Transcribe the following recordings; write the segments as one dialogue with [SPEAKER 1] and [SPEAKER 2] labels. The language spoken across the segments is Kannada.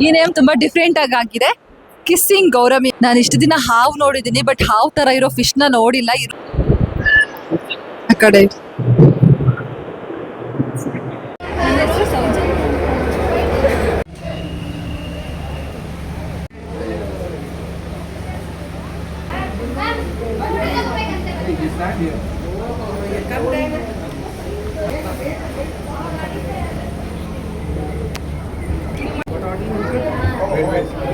[SPEAKER 1] ಈ ನೇಮ್ ತುಂಬಾ ಡಿಫ್ರೆಂಟ್ ಆಗಿ ಆಗಿದೆ. Kissing gourami. ನಾನು ಇಷ್ಟು ದಿನ ಹಾವು ನೋಡಿದ್ದೀನಿ ಬಟ್ ಹಾವು ತರ ಇರೋ ಫಿಶ್ನ ನೋಡಿಲ್ಲ. ಇರು- ಆ ಕಡೆ. Wait, wait.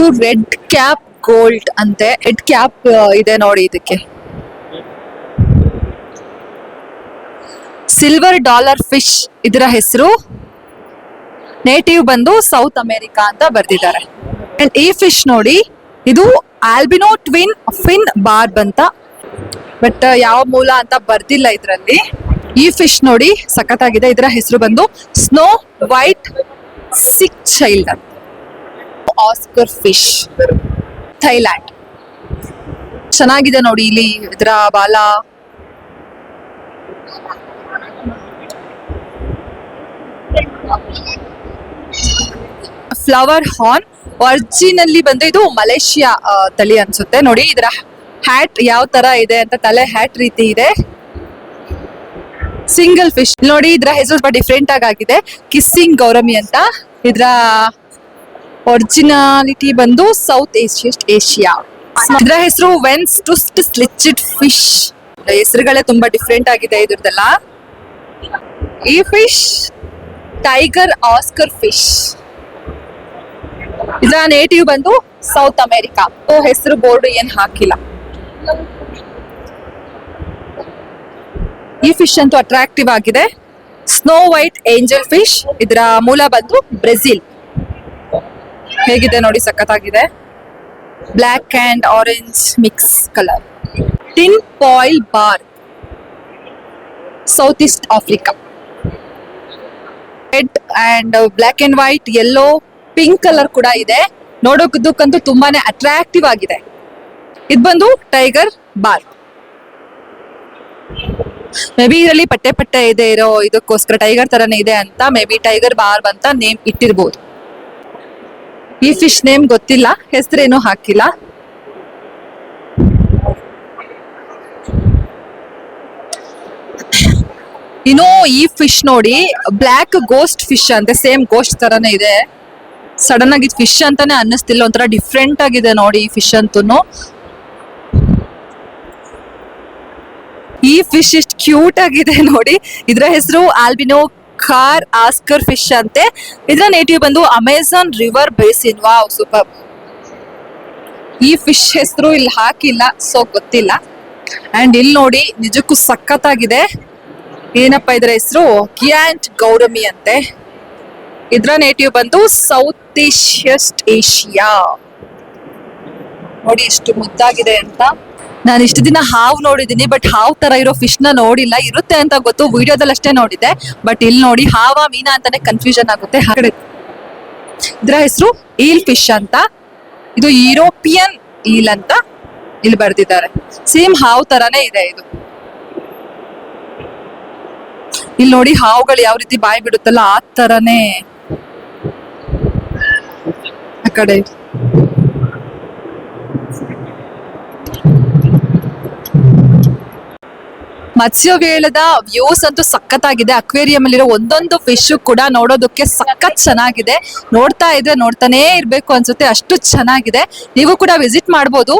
[SPEAKER 1] ಇದು ರೆಡ್ ಕ್ಯಾಪ್ ಗೋಲ್ಡ್ ಅಂತೆ. ರೆಡ್ ಕ್ಯಾಪ್ ಇದೆ ನೋಡಿ ಇದಕ್ಕೆ. ಸಿಲ್ವರ್ ಡಾಲರ್ ಫಿಶ್ ಇದರ ಹೆಸರು. ನೇಟಿವ್ ಬಂದು ಸೌತ್ ಅಮೆರಿಕಾ ಅಂತ ಬರ್ದಿದ್ದಾರೆ. ಅಂಡ್ ಈ ಫಿಶ್ ನೋಡಿ, ಇದು ಆಲ್ಬಿನೋ ಟ್ವಿನ್ ಫಿನ್ ಬಾರ್ಬ್ ಅಂತ. ಬಟ್ ಯಾವ ಮೂಲ ಅಂತ ಬರ್ದಿಲ್ಲ ಇದರಲ್ಲಿ. ಈ ಫಿಶ್ ನೋಡಿ ಸಖತ್ತಾಗಿದೆ. ಇದರ ಹೆಸರು ಬಂದು ಸ್ನೋ ವೈಟ್ ಸಿಕ್ ಚೈಲ್ಡ್ ಅಂತ. ಆಸ್ಕರ್ ಫಿಶ್ ಥೈಲ್ಯಾಂಡ್ ಚೆನ್ನಾಗಿದೆ ನೋಡಿ ಇಲ್ಲಿ ಇದರ ಬಾಲ. ಫ್ಲವರ್ ಹಾರ್ನ್ ಒರ್ಜಿನಲ್ಲಿ ಬಂದು ಇದು ಮಲೇಷಿಯಾ ತಳಿ ಅನ್ಸುತ್ತೆ. ನೋಡಿ ಇದರ ಹ್ಯಾಟ್ ಯಾವ ತರ ಇದೆ ಅಂತ ತಲೆ ಹ್ಯಾಟ್ ರೀತಿ ಇದೆ. ಸಿಂಗಲ್ ಫಿಶ್ ನೋಡಿ ಇದ್ರ ಹೆಸರು ಡಿಫ್ರೆಂಟ್ ಆಗಿ ಆಗಿದೆ. ಕಿಸ್ಸಿಂಗ್ ಗೌರಮಿ ಅಂತ. ಇದರ ಒರಿಜಿನಾಲಿಟಿ ಬಂದು ಸೌತ್ ಏಷ್ಯಸ್ಟ್ ಏಷ್ಯಾ ಇದರ ಹೆಸರು ವೆನ್ಸ್ ಟುಸ್ಟ್ ಸ್ಲಿಚ್ಡ್ ಫಿಶ್ ಹೆಸರುಗಳೇ ತುಂಬಾ ಡಿಫ್ರೆಂಟ್ ಆಗಿದೆ ಇದ್ರದ್ದೆಲ್ಲ. ಈ ಫಿಶ್ ಟೈಗರ್ ಆಸ್ಕರ್ ಫಿಶ್ ಇದರ ನೇಟಿವ್ ಬಂದು ಸೌತ್ ಅಮೆರಿಕಾ ಹೆಸರು ಬೋರ್ಡ್ ಏನ್ ಹಾಕಿಲ್ಲ. ಈ ಫಿಶ್ ಅಂತೂ ಅಟ್ರಾಕ್ಟಿವ್ ಆಗಿದೆ. ಸ್ನೋ ವೈಟ್ ಏಂಜಲ್ ಫಿಶ್ ಇದರ ಮೂಲ ಬಂದು ಬ್ರೆಜಿಲ್ ಹೇಗಿದೆ ನೋಡಿ, ಸಖತ್ತಾಗಿದೆ. Black and orange mix colour tin foil barb south east Africa red and black and white yellow pink colour ಕೂಡ ಇದೆ. ನೋಡೋದಕ್ಕಂತೂ ತುಂಬಾನೇ ಅಟ್ರಾಕ್ಟಿವ್ ಆಗಿದೆ. ಇದು ಬಂದು ಟೈಗರ್ ಬಾರ್ ಮೇ ಬಿ ಇದರಲ್ಲಿ ಪಟ್ಟೆ ಪಟ್ಟೆ ಇದೆ ಇರೋ, ಇದಕ್ಕೋಸ್ಕರ ಟೈಗರ್ ತರನೇ ಇದೆ ಅಂತ ಮೇ ಬಿ ಟೈಗರ್ ಬಾರ್ ಅಂತ ನೇಮ್ ಇಟ್ಟಿರ್ಬೋದು. ಈ ಫಿಶ್ ನೇಮ್ ಗೊತ್ತಿಲ್ಲ, ಹೆಸರೇನು ಹಾಕಿಲ್ಲ. ಇನ್ನು ಈ ಫಿಶ್ ನೋಡಿ ಬ್ಲ್ಯಾಕ್ ಗೋಸ್ಟ್ ಫಿಶ್ ಅಂತೆ ಸೇಮ್ ಗೋಸ್ಟ್ ತರನೇ ಇದೆ. ಸಡನ್ ಆಗಿ ಫಿಶ್ ಅಂತಾನೆ ಅನ್ನಿಸ್ತಿಲ್ಲ, ಒಂಥರ ಡಿಫ್ರೆಂಟ್ ಆಗಿದೆ ನೋಡಿ ಈ ಫಿಶ್ ಅಂತೂ ಈ ಫಿಶ್ ಇಷ್ಟು ಕ್ಯೂಟ್ ಆಗಿದೆ ನೋಡಿ. ಇದರ ಹೆಸರು ಆಲ್ಬಿನೋ ಕಾರ್ ಆಸ್ಕರ್ ಫಿಶ್ ಅಂತೆ. ಇದರ ನೇಟಿವ್ ಬಂದು Amazon river basin wow super ಈ ಫಿಶ್ ಹೆಸರು ಇಲ್ಲಿ ಹಾಕಿಲ್ಲ ಸೊ ಗೊತ್ತಿಲ್ಲ. ಅಂಡ್ ಇಲ್ಲಿ ನೋಡಿ, ನಿಜಕ್ಕೂ ಸಖತ್ತಾಗಿದೆ. ಏನಪ್ಪ ಇದರ ಹೆಸರು? ಕಿಯಾಂಟ್ ಗೌರಮಿ ಅಂತೆ. ಇದರ ನೇಟಿವ್ ಬಂದು ಸೌತ್ ಏಷ್ಯಸ್ಟ್ ಏಷ್ಯಾ ನೋಡಿ ಎಷ್ಟು ಮುದ್ದಾಗಿದೆ ಅಂತ. ನಾನು ಇಷ್ಟು ದಿನ ಹಾವು ನೋಡಿದ್ದೀನಿ ಬಟ್ ಹಾವು ತರ ಇರೋ ಫಿಶ್ನ ನೋಡಿಲ್ಲ. ಇರುತ್ತೆ ಅಂತ ಗೊತ್ತು, ವಿಡಿಯೋದಲ್ಲಿ ಅಷ್ಟೇ ನೋಡಿದ್ದೆ. ಬಟ್ ಇಲ್ಲಿ ನೋಡಿ, ಹಾವ, ಮೀನಾ ಅಂತಾನೆ ಕನ್ಫ್ಯೂಷನ್ ಆಗುತ್ತೆ. ಹಾಗೆ ಇದರ ಹೆಸರು ಈಲ್ ಫಿಶ್ ಅಂತ. ಇದು ಯುರೋಪಿಯನ್ ಈಲ್ ಅಂತ ಇಲ್ಲಿ ಬರ್ದಿದ್ದಾರೆ. ಸೇಮ್ ಹಾವು ತರಾನೇ ಇದೆ ಇದು. ಇಲ್ಲಿ ನೋಡಿ, ಹಾವುಗಳು ಯಾವ ರೀತಿ ಬಾಯಿ ಬಿಡುತ್ತಲ್ಲ, ಆ ತರಾನೇ. ಆ ಕಡೆ. ಮತ್ಸ್ಯವೇಳದ ವ್ಯೂಸ್ ಅಂತೂ ಸಖತ್ತಾಗಿದೆ. ಅಕ್ವೇರಿಯಂ ಅಲ್ಲಿರೋ ಒಂದೊಂದು ಫಿಶ್ ಕೂಡ ನೋಡೋದಕ್ಕೆ ಸಖತ್ ಚೆನ್ನಾಗಿದೆ. ನೋಡ್ತಾ ಇದ್ರೆ ನೋಡ್ತಾನೆ ಇರ್ಬೇಕು ಅನ್ಸುತ್ತೆ. ಅಷ್ಟು ಚೆನ್ನಾಗಿದೆ. ನೀವು ಕೂಡ ವಿಸಿಟ್ ಮಾಡ್ಬೋದು.